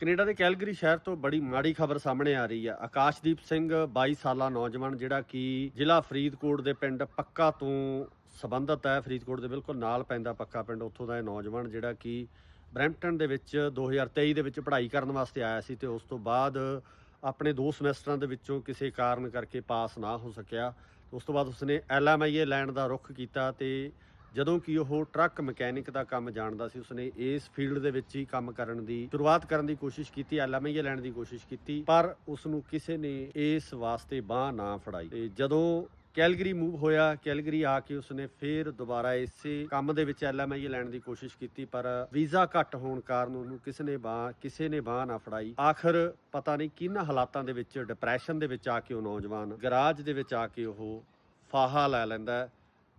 Canada ਦੇ Calgary ਸ਼ਹਿਰ ਤੋਂ ਬੜੀ ਮਾੜੀ ਖਬਰ ਸਾਹਮਣੇ ਆ ਰਹੀ ਆ। ਆਕਾਸ਼ਦੀਪ ਸਿੰਘ 22 ਸਾਲਾ ਨੌਜਵਾਨ ਜਿਹੜਾ ਕਿ ਜ਼ਿਲ੍ਹਾ ਫਰੀਦਕੋਟ ਦੇ ਪਿੰਡ ਪੱਕਾ ਤੋਂ ਸੰਬੰਧਤ ਹੈ। ਫਰੀਦਕੋਟ ਦੇ ਬਿਲਕੁਲ ਨਾਲ ਪੈਂਦਾ ਪੱਕਾ ਪਿੰਡ। ਉੱਥੋਂ ਦਾ ਇਹ ਨੌਜਵਾਨ ਜਿਹੜਾ ਕਿ ਬਰੈਂਪਟਨ ਦੇ ਵਿੱਚ 2023 ਦੇ ਵਿੱਚ ਪੜ੍ਹਾਈ ਕਰਨ ਵਾਸਤੇ ਆਇਆ ਸੀ ਤੇ ਉਸ ਤੋਂ ਬਾਅਦ ਆਪਣੇ ਦੋ ਸਮੈਸਟਰਾਂ ਦੇ ਵਿੱਚੋਂ ਕਿਸੇ ਕਾਰਨ ਕਰਕੇ ਪਾਸ ਨਾ ਹੋ ਸਕਿਆ। ਉਸ ਤੋਂ ਬਾਅਦ ਉਸਨੇ ਐਲਐਮਆਈਏ ਲੈਣ ਦਾ ਰੁੱਖ ਕੀਤਾ ਤੇ ਜਦੋਂ ਕਿ ਉਹ ਟਰੱਕ ਮਕੈਨਿਕ ਦਾ ਕੰਮ ਜਾਣਦਾ ਸੀ, ਉਸਨੇ ਇਸ ਫੀਲਡ ਦੇ ਵਿੱਚ ਹੀ ਕੰਮ ਕਰਨ ਦੀ ਸ਼ੁਰੂਆਤ ਕਰਨ ਦੀ ਕੋਸ਼ਿਸ਼ ਕੀਤੀ ਐਲਐਮਆਈਏ ਲੈਣ ਦੀ ਕੋਸ਼ਿਸ਼ ਕੀਤੀ, ਪਰ ਉਸ ਨੂੰ ਕਿਸੇ ਨੇ ਇਸ ਵਾਸਤੇ ਬਾਹ ਨਾ ਫੜਾਈ। ਤੇ ਜਦੋਂ ਕੈਲਗਰੀ ਮੂਵ ਹੋਇਆ, ਕੈਲਗਰੀ ਆ ਕੇ ਉਸਨੇ ਫੇਰ ਦੁਬਾਰਾ ਇਸੇ ਕੰਮ ਦੇ ਵਿੱਚ ਐਲਐਮਆਈ ਲੈਣ ਦੀ ਕੋਸ਼ਿਸ਼ ਕੀਤੀ, ਪਰ ਵੀਜ਼ਾ ਘੱਟ ਹੋਣ ਕਾਰਨ ਉਹਨੂੰ ਕਿਸੇ ਨੇ ਬਾਹ, ਕਿਸੇ ਨੇ ਬਾਹ ਨਾ ਫੜਾਈ। ਆਖਰ ਪਤਾ ਨਹੀਂ ਕਿੰਨਾ ਹਾਲਾਤਾਂ ਦੇ ਵਿੱਚ ਡਿਪਰੈਸ਼ਨ ਦੇ ਵਿੱਚ ਆ ਕੇ ਉਹ ਨੌਜਵਾਨ ਗਰਾਜ ਦੇ ਵਿੱਚ ਆ ਕੇ ਉਹ ਫਾਹਾ ਲੈ ਲੈਂਦਾ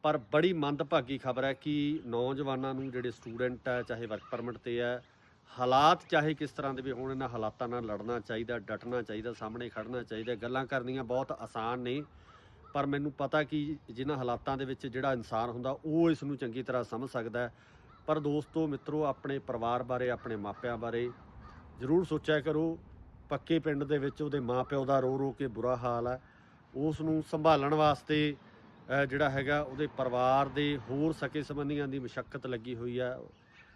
ਪਰ ਬੜੀ ਮੰਦਭਾਗੀ ਖਬਰ ਹੈ ਕਿ ਨੌਜਵਾਨਾਂ ਨੂੰ ਜਿਹੜੇ ਸਟੂਡੈਂਟ ਹੈ, ਚਾਹੇ ਵਰਕ ਪਰਮਿਟ ਤੇ ਹੈ, ਹਾਲਾਤ ਚਾਹੇ ਕਿਸ ਤਰ੍ਹਾਂ ਦੇ ਵੀ ਹੋਣ, ਇਹਨਾਂ ਹਾਲਾਤਾਂ ਨਾਲ ਲੜਨਾ ਚਾਹੀਦਾ, ਡਟਣਾ ਚਾਹੀਦਾ, ਸਾਹਮਣੇ ਖੜਨਾ ਚਾਹੀਦਾ, ਗੱਲਾਂ ਕਰਨੀਆਂ ਬਹੁਤ ਆਸਾਨ ਨੇ। ਪਰ ਮੈਨੂੰ ਪਤਾ ਕਿ ਜਿਨ੍ਹਾਂ ਹਾਲਾਤਾਂ ਦੇ ਵਿੱਚ ਜਿਹੜਾ ਇਨਸਾਨ ਹੁੰਦਾ, ਉਹ ਇਸ ਨੂੰ ਚੰਗੀ ਤਰ੍ਹਾਂ ਸਮਝ ਸਕਦਾ ਪਰ ਦੋਸਤੋ, ਮਿੱਤਰੋ, ਆਪਣੇ ਪਰਿਵਾਰ ਬਾਰੇ, ਆਪਣੇ ਮਾਪਿਆਂ ਬਾਰੇ ਜ਼ਰੂਰ ਸੋਚਿਆ ਕਰੋ। ਪੱਕੇ ਪਿੰਡ ਦੇ ਵਿੱਚ ਉਹਦੇ ਮਾਪਿਓ ਦਾ ਰੋ ਰੋ ਕੇ ਬੁਰਾ ਹਾਲ ਹੈ। ਉਸ ਨੂੰ ਸੰਭਾਲਣ ਵਾਸਤੇ ਜਿਹੜਾ ਹੈਗਾ ਉਹਦੇ ਪਰਿਵਾਰ ਦੇ ਹੋਰ ਸਕੇ ਸੰਬੰਧੀਆਂ ਦੀ ਮੁਸ਼ਕਲ ਲੱਗੀ ਹੋਈ ਆ।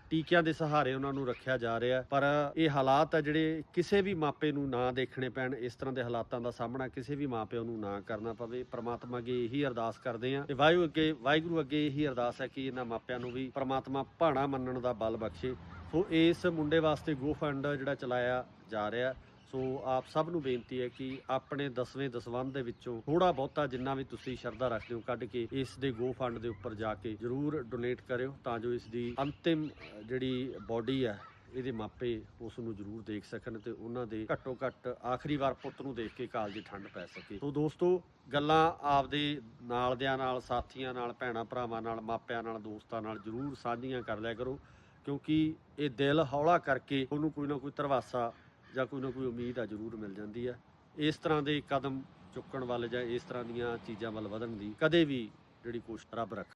ਟੀਕਿਆਂ ਦੇ ਸਹਾਰੇ ਉਹਨਾਂ ਨੂੰ ਰੱਖਿਆ ਜਾ ਰਿਹਾ। ਪਰ ਇਹ ਹਾਲਾਤ ਆ ਜਿਹੜੇ ਕਿਸੇ ਵੀ ਮਾਪੇ ਨੂੰ ਨਾ ਦੇਖਣੇ ਪੈਣ, ਇਸ ਤਰ੍ਹਾਂ ਦੇ ਹਾਲਾਤਾਂ ਦਾ ਸਾਹਮਣਾ ਕਿਸੇ ਵੀ ਮਾਪਿਓ ਨੂੰ ਨਾ ਕਰਨਾ ਪਵੇ। ਪ੍ਰਮਾਤਮਾ ਅੱਗੇ ਇਹੀ ਅਰਦਾਸ ਕਰਦੇ ਹਾਂ ਤੇ ਵਾਹਿਗੁਰੂ ਅੱਗੇ ਵਾਹਿਗੁਰੂ ਅੱਗੇ ਇਹੀ ਅਰਦਾਸ ਹੈ ਕਿ ਇਹਨਾਂ ਮਾਪਿਆਂ ਨੂੰ ਵੀ ਪ੍ਰਮਾਤਮਾ ਭਾਣਾ ਮੰਨਣ ਦਾ ਬਲ ਬਖਸ਼ੇ। ਸੋ ਇਸ ਮੁੰਡੇ ਵਾਸਤੇ ਗੋ ਫੰਡ ਜਿਹੜਾ ਚਲਾਇਆ ਜਾ ਰਿਹਾ। ਸੋ ਆਪ ਸਭ ਨੂੰ ਬੇਨਤੀ ਹੈ ਕਿ ਆਪਣੇ ਦਸਵੇਂ ਦਸਵੰਧ ਦੇ ਵਿੱਚੋਂ ਥੋੜਾ ਬਹੁਤਾ ਜਿੰਨਾ ਵੀ ਤੁਸੀਂ ਸ਼ਰਧਾ ਰੱਖਦੇ ਹੋ ਕੱਢ ਕੇ ਇਸ ਦੇ ਗੋ ਫੰਡ ਦੇ ਉੱਪਰ ਜਾ ਕੇ ਜਰੂਰ ਡੋਨੇਟ ਕਰਿਓ ਤਾਂ ਜੋ ਇਸ ਦੀ ਅੰਤਿਮ ਜਿਹੜੀ ਬਾਡੀ ਹੈ, ਇਹਦੇ ਮਾਪੇ ਉਸ ਨੂੰ ਜਰੂਰ ਦੇਖ ਸਕਣ ਤੇ ਉਹਨਾਂ ਦੇ ਘੱਟੋ ਘੱਟ ਆਖਰੀ ਵਾਰ ਪੁੱਤ ਨੂੰ ਦੇਖ ਕੇ ਕਾਲ ਦੀ ਠੰਡ ਪੈ ਸਕੇ। ਸੋ ਦੋਸਤੋ, ਗੱਲਾਂ ਆਪਦੇ ਨਾਲ ਦਿਆਂ ਨਾਲ, ਸਾਥੀਆਂ ਨਾਲ, ਭੈਣਾਂ ਭਰਾਵਾਂ ਨਾਲ, ਮਾਪਿਆਂ ਨਾਲ, ਦੋਸਤਾਂ ਨਾਲ ਜਰੂਰ ਸਾਂਝੀਆਂ ਕਰ ਲਿਆ ਕਰੋ ਕਿਉਂਕਿ ਇਹ ਦਿਲ ਹੌਲਾ ਕਰਕੇ ਉਹਨੂੰ ਕੋਈ ਨਾ ਕੋਈ ਤਰਵਾਸਾ ਜਾਂ ਕੋਈ ਨਾ ਕੋਈ ਉਮੀਦ ਆ, ਜ਼ਰੂਰ ਮਿਲ ਜਾਂਦੀ ਹੈ ਇਸ ਤਰ੍ਹਾਂ ਦੇ ਕਦਮ ਚੁੱਕਣ ਵੱਲ ਜਾਂ ਇਸ ਤਰ੍ਹਾਂ ਦੀਆਂ ਚੀਜ਼ਾਂ ਵੱਲ ਵਧਣ ਦੀ ਕਦੇ ਵੀ ਜਿਹੜੀ ਕੋਸ਼ਿਸ਼ ਰੱਬ ਰੱਖ।